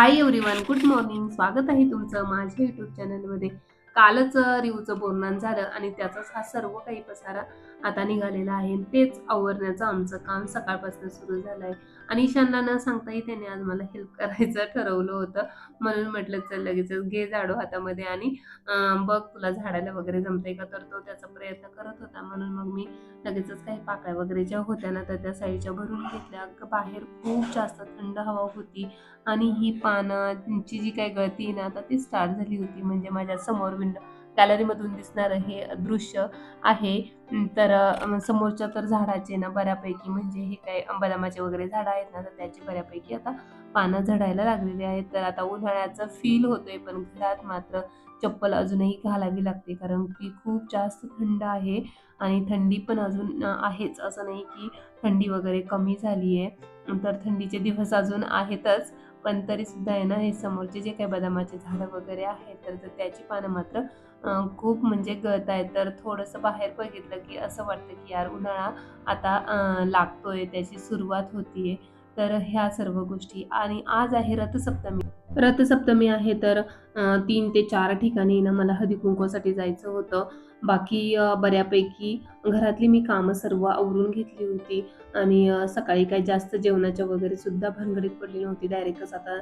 Hi everyone good morning स्वागत आहे तुमचं माझ्या युट्यूब चॅनलमध्ये कालच रिवचं बोलणं झालं आणि त्याचाच हा सर्व काही पसारा आता निघालेला आहे. तेच आवरण्याचं आमचं काम सकाळपासून सुरू झालं आहे आणि ईशानला न सांगताही त्याने आज मला हेल्प करायचं ठरवलं होतं. म्हणून म्हटलं चल लगेचच घे झाडू हातामध्ये आणि बघ तुला झाडाला वगैरे जमतंय का? तर तो त्याचा प्रयत्न करत होता. म्हणून मग मी लगेचच काही पाकळ्या वगैरे ज्या होत्या ना तर त्या साईडच्या भरून घेतल्या. बाहेर खूप जास्त थंड हवा होती. आणि ही पानांची जी काही गळती ना आता ती स्टार्ट झाली होती. म्हणजे माझ्यासमोर विंडो गॅलरीमधून दिसणारं हे दृश्य आहे. तर समोरच्या तर झाडाचे ना बऱ्यापैकी म्हणजे हे काय बदामाचे वगैरे झाडं आहेत ना तर त्याची बऱ्यापैकी आता पानं झडायला लागलेली आहेत. तर आता उन्हाळ्याचं फील होतोय पण घरात मात्र चप्पल अजूनही घालावी लागते कारण की खूप जास्त थंड आहे आणि थंडी पण अजून आहेच. असं नाही की थंडी वगैरे कमी झाली आहे तर थंडीचे दिवस अजून आहेतच. पण तरी सुद्धा आहे ना हे समोरचे जे काही बदामाचे झाडं वगैरे आहेत तर तर त्याची पानं मात्र खूप म्हणजे गळत आहेत तर थोडंसं बाहेर बघितलं की असं वाटतं की यार उन्हाळा आता लागतोय त्याची सुरुवात होतीये. तर ह्या सर्व गोष्टी. आणि आज आहे रथसप्तमी. रथसप्तमी आहे तर तीन ते चार ठिकाणी ना मला हळदी कुंकवासाठी जायचं होतं. बाकी बऱ्यापैकी घरातली मी कामं सर्व आवरून घेतली होती आणि सकाळी काही जास्त जेवणाच्या वगैरे सुद्धा भानगडीत पडली नव्हती. डायरेक्टच आता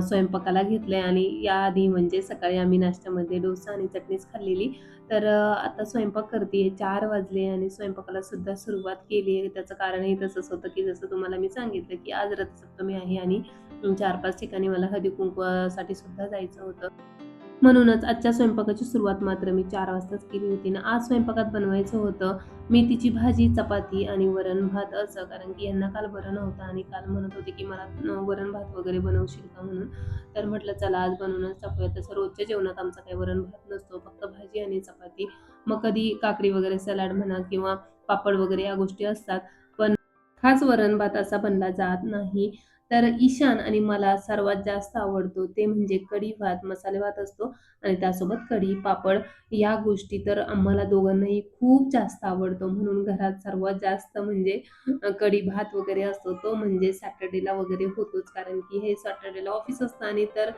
स्वयंपाकाला स्वयंपाकाला घेतलंय आणि याआधी म्हणजे सकाळी आम्ही नाश्त्यामध्ये डोसा आणि चटणीच खाल्लेली. तर आता स्वयंपाक करते चार वाजले आणि स्वयंपाकाला सुद्धा सुरुवात केली आहे. त्याचं कारणही तसंच होतं की जसं तुम्हाला मी सांगितलं की आज रथसप्तमी आहे आणि चार पाच ठिकाणी मला हळदी कुंकवासाठी सुद्धा जायचं होतं. म्हणूनच आजच्या स्वयंपाकाची सुरुवात मात्र मी चार वाजताच केली होती ना आज स्वयंपाकात बनवायचं होतं मेथीची भाजी चपाती आणि वरण भात असं. कारण की यांना काल बरं नव्हतं आणि काल म्हणत होते की मला वरण भात वगैरे बनवशील का म्हणून. तर म्हटलं चला आज बनवूनच टाकूया. तसं रोजच्या जेवणात आमचा काही वरण भात नसतो. फक्त भाजी आणि चपाती. मग कधी काकडी वगैरे सलाड म्हणा किंवा पापड वगैरे या गोष्टी असतात. पण खास वरण भात असा बनला जात नाही. तर ईशान आणि मला सर्वात जास्त आवडतो ते म्हणजे कढी भात मसाले भात असतो आणि त्यासोबत कढी पापड या गोष्टी तर आम्हाला दोघांनाही खूप जास्त आवडतो. म्हणून घरात सर्वात जास्त म्हणजे कढी भात वगैरे असतो तो म्हणजे सॅटर्डेला वगैरे होतोच. कारण की हे सॅटर्डेला ऑफिस असतं आणि तर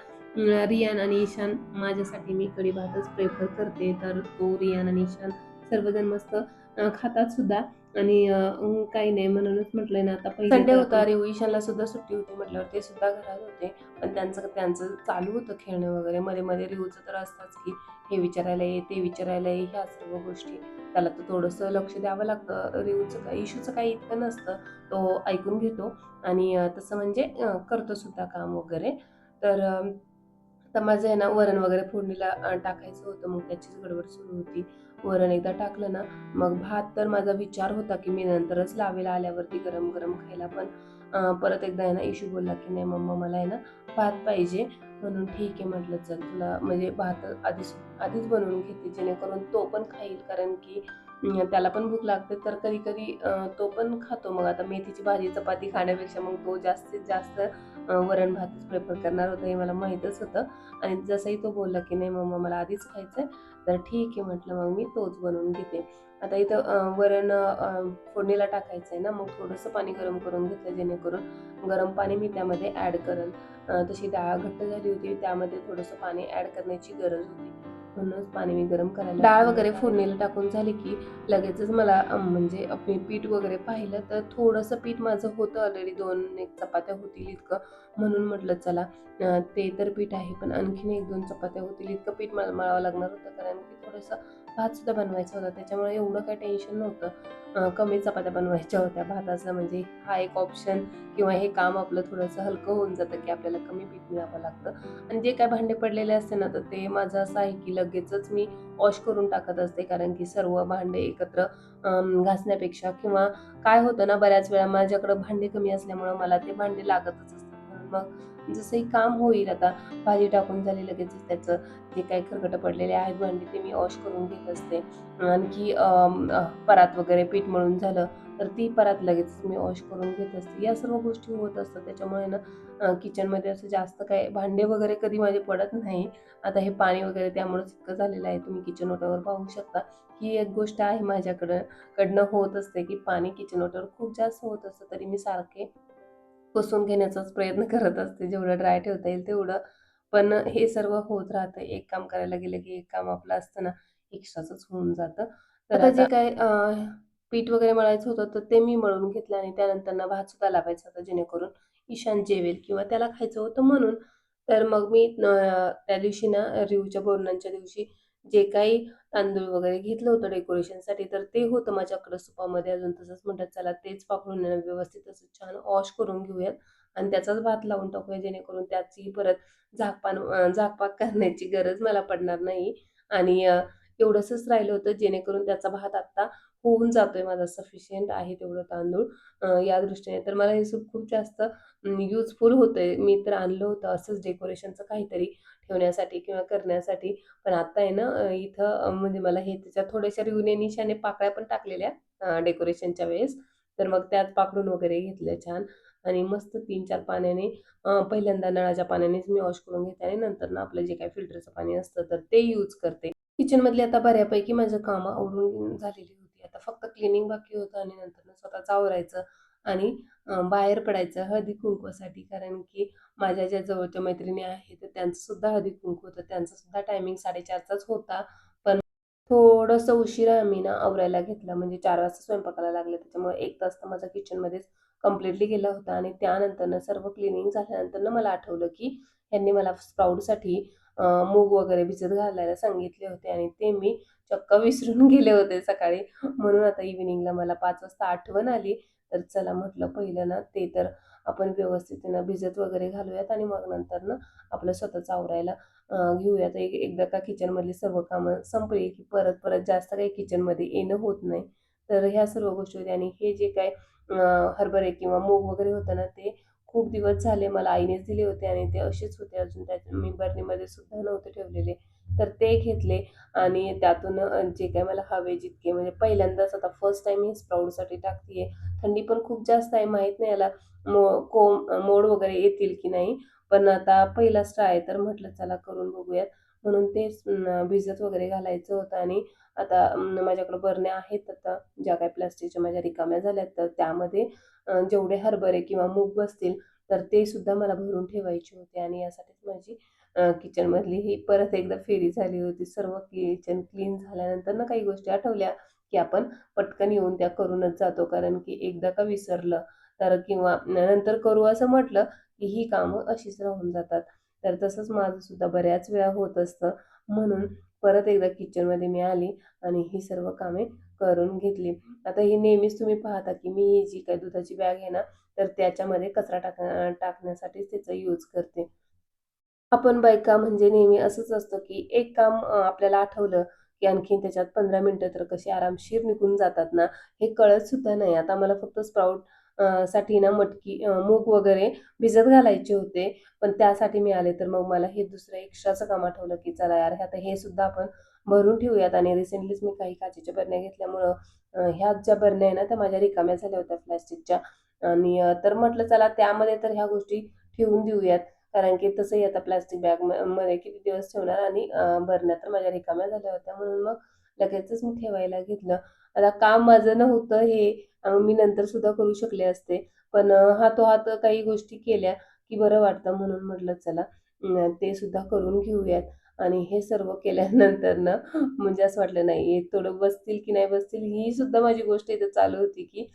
रियान आणि ईशान माझ्यासाठी मी कढी भातच प्रेफर करते. तर तो रियान आणि ईशान सर्वजण मस्त खातात सुद्धा. आणि अ, काही नाही म्हणूनच म्हटलंय ना आता पहिले संडे होता अरे ईशानला सुद्धा सुट्टी होती म्हटल्यावर ते सुद्धा घरात होते. पण त्यांचं त्यांचं चालू होतं खेळणं वगैरे. मध्ये मध्ये रिहूचं तर असताच की हे विचारायला ये ते विचारायला ये ह्या सर्व गोष्टी. त्याला तर थोडंसं लक्ष द्यावं लागतं. रिहूचं काही इशूचं काही इतकं नसतं. तो ऐकून घेतो. आणि अं, तसं म्हणजे अं, करतो सुद्धा काम वगैरे. तर अं, तर माझं आहे ना वरण वगैरे फोडणीला अं, टाकायचं होतं. मग त्याचीच गडबड सुरू होती. वरण एकदा टाकलं ना मग भात तर माझा विचार होता की मी नंतरच लावेला आल्यावरती गरम गरम खायला पण परत एकदा आहे ना इशू बोलला की नाही मम्मा मला आहे ना भात पाहिजे. म्हणून ठीक आहे म्हटलं चल तुला म्हणजे भात आधीच आधीच बनवून घेते जेणेकरून तो पण खाईल. कारण की त्याला पण भूक लागते. तर कधी कधी तो पण खातो. मग आता मेथीची भाजी चपाती खाण्यापेक्षा मग तो जास्तीत जास्त वरण भातच प्रेफर करणार होता हे मला माहीतच होतं. आणि जसंही तो बोलला की नाही मम्मा मला आधीच खायचं आहे तर ठीक आहे म्हटलं मग मी तोच बनवून घेते. आता इथं वरण फोडणीला टाकायचं आहे ना मग थोडंसं पाणी गरम करून घेतलं जेणेकरून गरम पाणी मी त्यामध्ये ॲड करेल. तशी डाळ घट्ट झाली होती त्यामध्ये थोडंसं पाणी ॲड करण्याची गरज होती. म्हणूनच पाणी मी गरम करायला डाळ वगैरे फोडणीला टाकून झाली की लगेचच मला म्हणजे आपली पीठ वगैरे पाहिलं तर थोडंसं पीठ माझं होतं ऑलरेडी दोन एक चपात्या होतील इतकं. म्हणून म्हटलं चला ते तर पीठ आहे पण आणखीन एक दोन चपात्या होतील इतकं पीठ मला मळावं लागणार होतं कारण की थोडंसं भात सुद्धा बनवायचा होता. त्याच्यामुळे एवढं काही टेन्शन नव्हतं. कमी चपात्या बनवायच्या होत्या. भाताचं म्हणजे हा एक ऑप्शन किंवा हे काम आपलं थोडंसं हलकं होऊन जातं की आपल्याला कमी पीठ मिळावं लागतं. आणि जे काय भांडे पडलेले असते ना तर ते माझं असं आहे की लगेचच मी वॉश करून टाकत असते. कारण की सर्व भांडे एकत्र घासण्यापेक्षा किंवा काय होतं ना बऱ्याच वेळा माझ्याकडं भांडे कमी असल्यामुळं मला ते भांडे लागतच असतात. म्हणून मग जसंही काम होईल आता भाजी टाकून झाली लगेच त्याचं जे काही खरकटं पडलेले आहेत भांडी ते मी वॉश करून घेत असते. आणखी परात वगैरे पीठ मळून झालं तर ती परात लगेच मी वॉश करून घेत असते. या सर्व गोष्टी होत असतात. त्याच्यामुळे ना किचनमध्ये असं जास्त काय भांडे वगैरे कधी माझे पडत नाही. आता हे पाणी वगैरे त्यामुळेच इतकं झालेलं आहे. तुम्ही किचन ओट्यावर पाहू शकता. ही एक गोष्ट आहे माझ्याकडं कडनं होत असते की पाणी किचन ओट्यावर खूप जास्त होत असतं तरी मी सारखे पुसून घेण्याचाच प्रयत्न करत असते. जेवढं ड्राय ठेवता येईल तेवढं. पण हे सर्व होत राहतं. एक काम करायला गेलं की एक काम आपलं असतं ना एक्स्ट्राचंच होऊन जातं. तर आता जे काय पीठ वगैरे मळायचं होतं तर ते मी मळून घेतलं आणि त्यानंतर ना भात सुद्धा लावायचा होता जेणेकरून ईशान जेवेल किंवा त्याला खायचं होतं म्हणून. तर मग मी त्या दिवशी ना रिवच्या बोरणांच्या दिवशी जे काही तांदूळ वगैरे घेतलं होतं डेकोरेशनसाठी तर ते होतं माझ्याकडं सुपामध्ये अजून. तसंच म्हणतात चला तेच पाकडून व्यवस्थित असं छान वॉश करून घेऊयात आणि त्याचाच भात लावून टाकूया जेणेकरून त्याची परत झाकपान झाकपाक करण्याची गरज मला पडणार नाही. आणि एवढंसंच राहिलं होतं जेणेकरून त्याचा भात आत्ता होऊन जातोय माझा सफिशियंट आहे तेवढं तांदूळ. या दृष्टीने. तर मला हे सूप खूप जास्त युजफुल होतंय. मी तर आणलं होतं असंच डेकोरेशनचं काहीतरी ठेवण्यासाठी किंवा करण्यासाठी. पण आता आहे ना इथं म्हणजे मला हे त्याच्या थोड्याशा रिवनेनिशाने पाकळ्या पण टाकलेल्या डेकोरेशनच्या वेळेस. तर मग त्यात पाकडून वगैरे घेतलं छान. आणि मस्त तीन चार पाण्याने पहिल्यांदा नळाच्या पाण्यानेच मी वॉश करून घेते आणि नंतर ना आपलं जे काही फिल्टरचं पाणी असतं तर ते यूज करते. किचनमधली आता बऱ्यापैकी माझं कामं आवडून झालेली होती. आता फक्त क्लिनिंग बाकी होतं आणि नंतर स्वतःच आवरायचं आणि बाहेर पडायचं हळदी कुंकूसाठी कारण की माझ्या ज्या जवळच्या मैत्रिणी आहेत तर त्यांचंसुद्धा हळदी कुंकू होतं. त्यांचासुद्धा टायमिंग साडेचारचाच होता. पण थोडंसं उशिरा आम्ही ना आवरायला घेतलं. म्हणजे चार वाजता स्वयंपाकाला लागले. त्याच्यामुळे एक तास तर माझा किचनमध्येच कम्प्लिटली गेला होता. आणि त्यानंतरनं सर्व क्लिनिंग झाल्यानंतरनं मला आठवलं की यांनी मला स्प्राऊटसाठी मूग वगैरे भिजत घालायला सांगितले होते आणि ते मी चक्क विसरून गेले होते सकाळी. म्हणून आता इव्हिनिंगला मला पाच वाजता आठवण आली. तर चला म्हटलं पहिलं ना ते तर आपण व्यवस्थित ना भिजत वगैरे घालूयात आणि मग नंतर ना आपलं स्वतःच आवरायला घेऊयात. एक एकदा का किचनमधली सर्व कामं संपली की परत परत जास्त काही किचनमध्ये येणं होत नाही. तर ह्या सर्व गोष्टी होत्या आणि हे जे काय हरभरे किंवा मूग वगैरे होतं ना ते खूप दिवस झाले मला आईनेच दिले होते आणि ते असेच होते. अजून त्या मी बरणीमध्ये सुद्धा नव्हते ठेवलेले. तर ते घेतले आणि त्यातून जे काय मला हवे जितके म्हणजे पहिल्यांदाच आता फर्स्ट टाइम मी स्प्राऊडसाठी टाकते थंडी पण खूप जास्त आहे माहीत नाही याला मो कोंब मोड वगैरे येतील की नाही. पण आता पहिलाच ट्राय तर म्हटलं चला करून बघूयात. म्हणून ते भिजत वगैरे घालायचं होतं आणि आता माझ्याकडं बरण्या आहेत आता ज्या काही प्लास्टिकच्या माझ्या रिकाम्या झाल्यात तर त्यामध्ये जेवढे हरभरे किंवा मूग बसतील तर ते सुद्धा मला भरून ठेवायचे होते आणि यासाठीच माझी किचनमधली ही परत एकदा फेरी झाली होती. सर्व किचन क्लीन झाल्यानंतर ना काही गोष्टी आठवल्या की आपण पटकन येऊन त्या करूनच जातो. कारण की एकदा का विसरलं तर किंवा नंतर करू असं म्हटलं की ही कामं अशीच राहून जातात. तर तसंच माझं सुद्धा बऱ्याच वेळा होत असतं. म्हणून परत एकदा किचनमध्ये मी आली आणि ही सर्व कामे करून घेतली. आता ही नेहमीच तुम्ही पाहता की मी ही जी काही दुधाची बॅग आहे ना तर त्याच्यामध्ये कचरा टाक टाकण्यासाठीच त्याचा यूज करते. आपण बायका म्हणजे नेहमी असंच असतं की एक काम आपल्याला आठवलं की आणखीन त्याच्यात पंधरा मिनटं तर कशी आरामशीर निघून जातात ना हे कळत सुद्धा नाही. आता मला फक्त स्प्राऊट साठी ना मटकी मूग वगैरे भिजत घालायचे होते. पण त्यासाठी मी आले तर मग मला हे दुसरं एक्स्ट्राचं काम आठवलं की चला यार आता हे सुद्धा आपण भरून ठेवूयात. आणि रिसेंटलीच मी काही काचेच्या बरण्या घेतल्यामुळं ह्या ज्या बरण्या आहे ना त्या माझ्या रिकाम्या झाल्या होत्या प्लॅस्टिकच्या. आणि तर म्हटलं चला त्यामध्ये तर ह्या गोष्टी ठेवून देऊयात. कारण की तसंही आता प्लास्टिक बॅगमध्ये किती दिवस ठेवणार आणि भरण्या तर माझ्या रिकाम्या झाल्या होत्या म्हणून मग लगेचच मी ठेवायला घेतलं. आता काम माझं नव्हतं हे मी नंतर सुद्धा करू शकले असते. पण अं, हातोहात काही गोष्टी केल्या की बरं वाटतं म्हणून म्हटलं चला ते सुद्धा करून घेऊयात. आणि हे सर्व केल्यानंतर ना म्हणजे असं वाटलं नाही थोडं बसतील की नाही बसतील? ही सुद्धा माझी गोष्ट इथं चालू होती की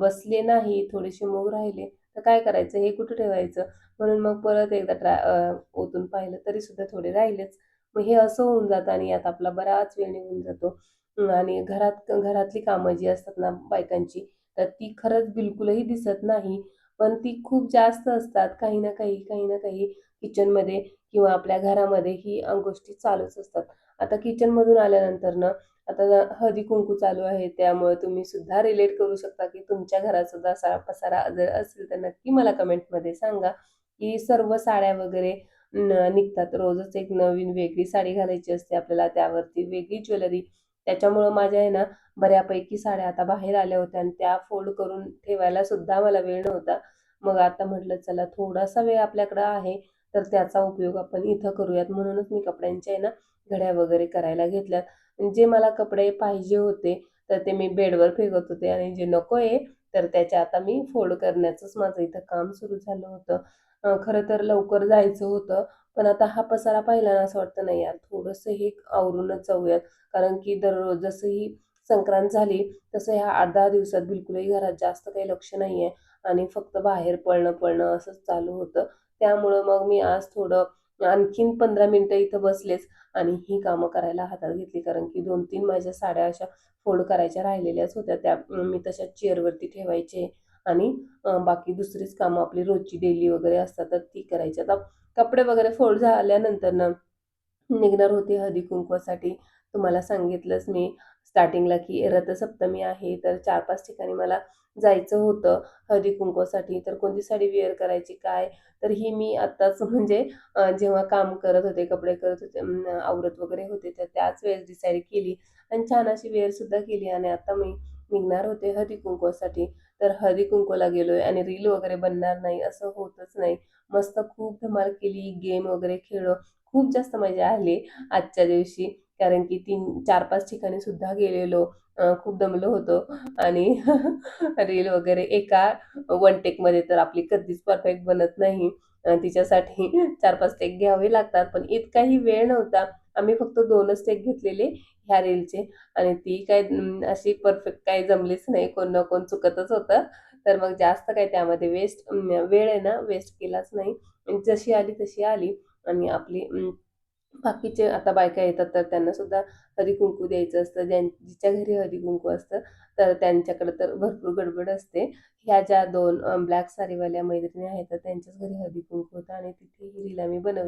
बसले नाही थोडेसे मोग राहिले. तर काय करायचं? हे कुठं ठेवायचं? म्हणून मग परत एकदा ट्राय ओतून पाहिलं तरी सुद्धा थोडे राहिलेच. मग हे असं होऊन जातं आणि यात आपला बराच वेळ निघून जातो. आणि घरात घरातली कामं जी असतात ना बायकांची तर ती खरंच बिलकुलही दिसत नाही. पण ती खूप जास्त असतात काही ना काही काही ना काही किचनमध्ये किंवा आपल्या घरामध्ये ही गोष्टी चालूच असतात. आता किचनमधून आल्यानंतर ना आता हळदी कुंकू चालू आहे त्यामुळे तुम्ही सुद्धा रिलेट करू शकता की तुमच्या घरात सुद्धा पसारा जर असेल तर नक्की मला कमेंटमध्ये सांगा की सर्व साड्या वगैरे न- निघतात. रोजच एक नवीन वेगळी साडी घालायची असते आपल्याला त्यावरती वेगळी ज्वेलरी त्याच्यामुळं माझ्या आहे ना बऱ्यापैकी साड्या आता बाहेर आल्या होत्या आणि त्या फोल्ड करून ठेवायला सुद्धा मला वेळ नव्हता. मग आता म्हटलं चला थोडासा वेळ आपल्याकडं आहे तर त्याचा उपयोग आपण इथं करूयात. म्हणूनच मी कपड्यांच्या आहे ना घड्या वगैरे करायला घेतल्यात. जे मला कपडे पाहिजे होते तर ते मी बेडवर फेकत होते. आणि जे नको आहे तर त्याच्या आता मी फोल्ड करण्याचंच माझं इथं काम सुरू झालं होतं. खरं तर लवकर जायचं होतं पण आता हा पसारा पाहिला ना असं वाटतं नाही यार थोडंसं हे आवरूनच जाऊयात. कारण की दररोज जसं ही संक्रांत झाली तसं ह्या आठ दहा दिवसात बिलकुलही घरात जास्त काही लक्ष नाही आहे आणि फक्त बाहेर पळणं पळणं असंच चालू होतं. त्यामुळं मग मी आज थोडं आणखीन पंधरा मिनटं इथं बसलेच आणि ही कामं करायला हातात घेतली. कारण की दोन तीन माझ्या साड्या अशा फोल्ड करायच्या राहिलेल्याच होत्या. त्या मी तशा चेअरवरती ठेवायचे आणि बाकी दुसरीच कामं आपली रोजची डेली वगैरे असतात तर ती करायची. आता कपडे वगैरे फोल्ड झाल्यानंतर ना निघणार होते हळदी कुंकवासाठी. तुम्हाला सांगितलंच मी स्टार्टिंगला की रथसप्तमी आहे तर चार पाच ठिकाणी मला जायचं होतं हळदी कुंकवासाठी. तर कोणती साडी वेअर करायची काय? तर ही मी आत्ताच म्हणजे जेव्हा काम करत होते कपडे करत होते आवरत वगैरे होते तर त्याच वेळेस डिसाईड केली आणि छान अशी वेअरसुद्धा केली आणि आता मी निघणार होते हळदी कुंकवासाठी. तर हळदी कुंकवाला गेलोय आणि रील वगैरे बनणार नाही असं होतच नाही. मस्त खूप धमाल केली गेम वगैरे खेळलो. खूप जास्त मजा आली आजच्या दिवशी. कारण की तीन चार पाच ठिकाणी सुद्धा गेलेलो. खूप दमलो होतो. आणि रील वगैरे एका वन टेकमध्ये तर आपली कधीच परफेक्ट बनत नाही. तिच्यासाठी चार पाच टेक घ्यावे लागतात. पण इतकाही वेळ नव्हता. आम्ही फक्त दोनच टेक घेतलेले ह्या रीलचे आणि ती काय अशी परफेक्ट काही जमलीच नाही. कोण ना कोण चुकतच होतं. तर मग जास्त काय त्यामध्ये वेस्ट वेळ आहे ना वेस्ट केलाच नाही. जशी आली तशी आली. आणि आपली बाकीचे आता बायका येतात तर त्यांना सुद्धा हरी कुंकू द्यायचं असतं. ज्यां जिच्या घरी हळदी कुंकू असतं तर त्यांच्याकडे तर भरपूर गडबड असते. ह्या ज्या दोन ब्लॅक सारीवाल्या मैत्रिणी आहेत तर त्यांच्याच घरी हरी कुंकू होतं. आणि तिथे ही रील आम्ही बनवली.